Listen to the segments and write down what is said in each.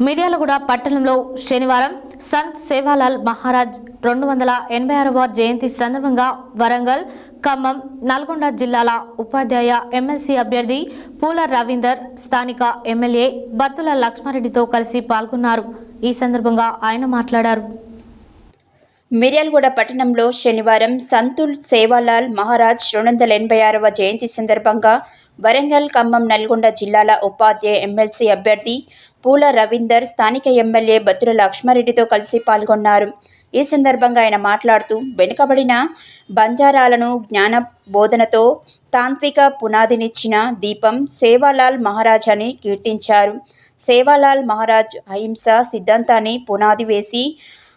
మిర్యాలగూడ పట్టణంలో శనివారం సంత్ సేవాలాల్ మహారాజ్ రెండు వందల ఎనభై ఆరవ జయంతి సందర్భంగా వరంగల్ ఖమ్మం నల్గొండ జిల్లాల ఉపాధ్యాయ ఎమ్మెల్సీ అభ్యర్థి పూల రవీందర్ స్థానిక ఎమ్మెల్యే బత్తుల లక్ష్మారెడ్డితో కలిసి పాల్గొన్నారు. ఈ సందర్భంగా ఆయన మాట్లాడారు. మిర్యాలగూడ పట్టణంలో శనివారం సంతుల్ సేవాలాల్ మహారాజ్ రెండు వందల ఎనభై ఆరవ జయంతి సందర్భంగా వరంగల్ ఖమ్మం నల్గొండ జిల్లాల ఉపాధ్యాయ ఎమ్మెల్సీ అభ్యర్థి పూల రవీందర్ స్థానిక ఎమ్మెల్యే బత్తుల లక్ష్మారెడ్డితో కలిసి పాల్గొన్నారు. ఈ సందర్భంగా ఆయన మాట్లాడుతూ వెనుకబడిన బంజారాలను జ్ఞాన బోధనతో తాంత్విక పునాదినిచ్చిన దీపం సేవాలాల్ మహారాజ్ అని కీర్తించారు. సేవాలాల్ మహారాజ్ అహింస సిద్ధాంతాన్ని పునాది వేసి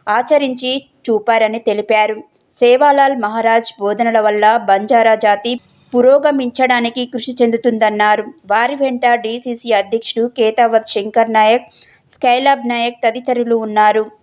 ఆచరించి చూపారని తెలిపారు. సేవాలాల్ మహారాజ్ బోధనల వల్ల బంజారా జాతి పురోగమించడానికి కృషి చెందుతుందన్నారు. వారి వెంట డీసీసీ అధ్యక్షుడు కేతావత్ శంకర్ నాయక్ స్కైలాబ్ నాయక్ తదితరులు ఉన్నారు.